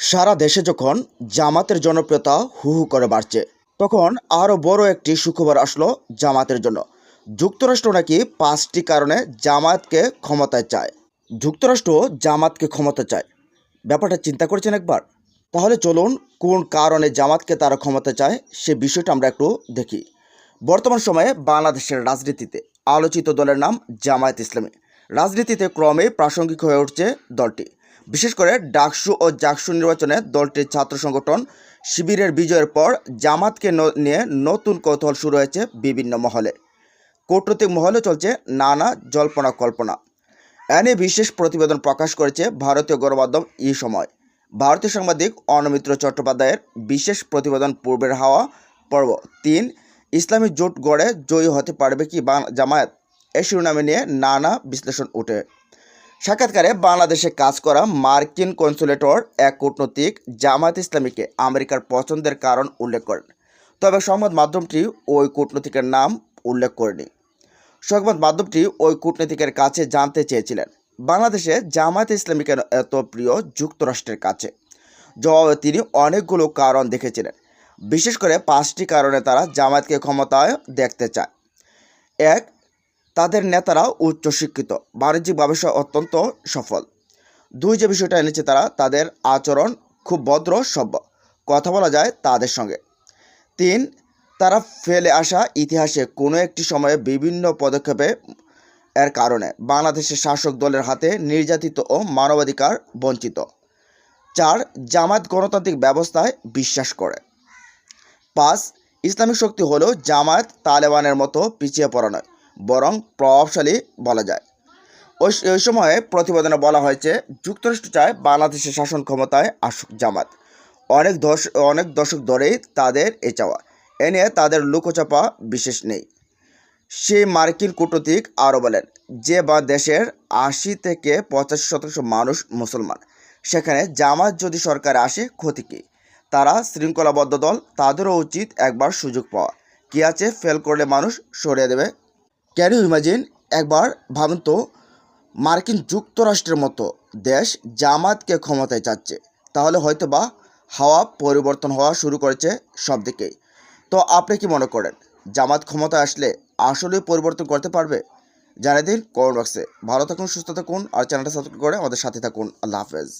সারা দেশে যখন জামাতের জনপ্রিয়তা হু হু করে বাড়ছে, তখন আরও বড় একটি সুখবর আসলো জামাতের জন্য। যুক্তরাষ্ট্র নাকি পাঁচটি কারণে জামায়াতকে ক্ষমতায় চায়। যুক্তরাষ্ট্র জামাতকে ক্ষমতা চায়। ব্যাপারটা চিন্তা করছেন একবার? তাহলে চলুন কোন কারণে জামাতকে তারা ক্ষমতা চায় সে বিষয়টা আমরা একটু দেখি। বর্তমান সময়ে বাংলাদেশের রাজনীতিতে আলোচিত দলের নাম জামায়াত ইসলামী। রাজনীতিতে ক্রমে প্রাসঙ্গিক হয়ে উঠছে দলটি। বিশেষ করে ডাকসু ও জাকসু নির্বাচনে দলটির ছাত্র সংগঠন শিবিরের বিজয়ের পর জামাতকে নিয়ে নতুন কৌতূহল শুরু হয়েছে বিভিন্ন মহলে। কূটনৈতিক মহলে চলছে নানা জল্পনা কল্পনা। এ নিয়ে বিশেষ প্রতিবেদন প্রকাশ করেছে ভারতীয় গণমাধ্যম ই সময়। ভারতীয় সাংবাদিক অনমিত্র চট্টোপাধ্যায়ের বিশেষ প্রতিবেদন পূর্বের হাওয়া পর্ব তিন, ইসলামী জোট গড়ে জয়ী হতে পারবে কি জামায়াত? এ শিরোনামে নিয়ে নানা বিশ্লেষণ উঠে। সাক্ষাৎকারে বাংলাদেশে কাজ করা মার্কিন কনসুলেটর এক কূটনৈতিক জামায়াত ইসলামীকে আমেরিকার পছন্দের কারণ উল্লেখ করেন। তবে সংবাদ মাধ্যমটি ওই কূটনৈতিকের নাম উল্লেখ করেনি। সংবাদ মাধ্যমটি ওই কূটনীতিকের কাছে জানতে চেয়েছিলেন, বাংলাদেশে জামায়াত ইসলামী কেন এত প্রিয় যুক্তরাষ্ট্রের কাছে? জবাবে তিনি অনেকগুলো কারণ দেখেছিলেন, বিশেষ করে পাঁচটি কারণে তারা জামায়াতকে ক্ষমতায় দেখতে চায়। এক তাদের নেতারা উচ্চশিক্ষিত বাণিজ্যিক ব্যবসা অত্যন্ত সফল। দুই যে বিষয়টা এনেছে তারা, তাদের আচরণ খুব ভদ্র, সভ্য। কথা বলা যায় তাদের সঙ্গে। তিন, তারা ফেলে আসা ইতিহাসে কোনো একটি সময়ে বিভিন্ন পদক্ষেপে এর কারণে বাংলাদেশের শাসক দলের হাতে নির্যাতিত ও মানবাধিকার বঞ্চিত। চার জামাত গণতান্ত্রিক ব্যবস্থায় বিশ্বাস করে। পাঁচ, ইসলামিক শক্তি হলেও জামায়াত তালেবানের মতো পিছিয়ে পড়া নয়। প্রভাবশালী বলা যায়। ওই ওই সময়ে প্রতিবেদনে বলা হয়েছে যুক্তরাষ্ট্র চায় বাংলাদেশের শাসন ক্ষমতায় আসুক জামাত। অনেক দশ অনেক দশক ধরেই তাদের এ চাওয়া। এ নিয়ে তাদের লুকোচাপা বিশেষ নেই। সেই মার্কিন কূটনীতিক আরও বলেন, যে বা দেশের আশি থেকে পঁচাশি শতাংশ মানুষ মুসলমান, সেখানে জামাত যদি সরকারে আসে, ক্ষতি কী? তারা শৃঙ্খলাবদ্ধ দল, তাদেরও উচিত একবার সুযোগ পাওয়া। কী আছে, ফেল করলে মানুষ সরিয়ে দেবে ক্যান ইউ ইমাজিন একবার ভাবুন তো মার্কিন যুক্তরাষ্ট্রের মতো দেশ জামাতকে ক্ষমতায় চাচ্ছে তাহলে হয়তো বা হাওয়া পরিবর্তন হওয়া শুরু করেছে সব দিকেই তো আপনি কি মনে করেন জামাত ক্ষমতায় আসলে আসলেই পরিবর্তন করতে পারবে? জানিয়ে দিন কমেন্ট বক্সে। ভালো থাকুন, সুস্থ থাকুন, আর চ্যানেলটা সাবস্ক্রাইব করে আমাদের সাথে থাকুন। আল্লাহ হাফেজ।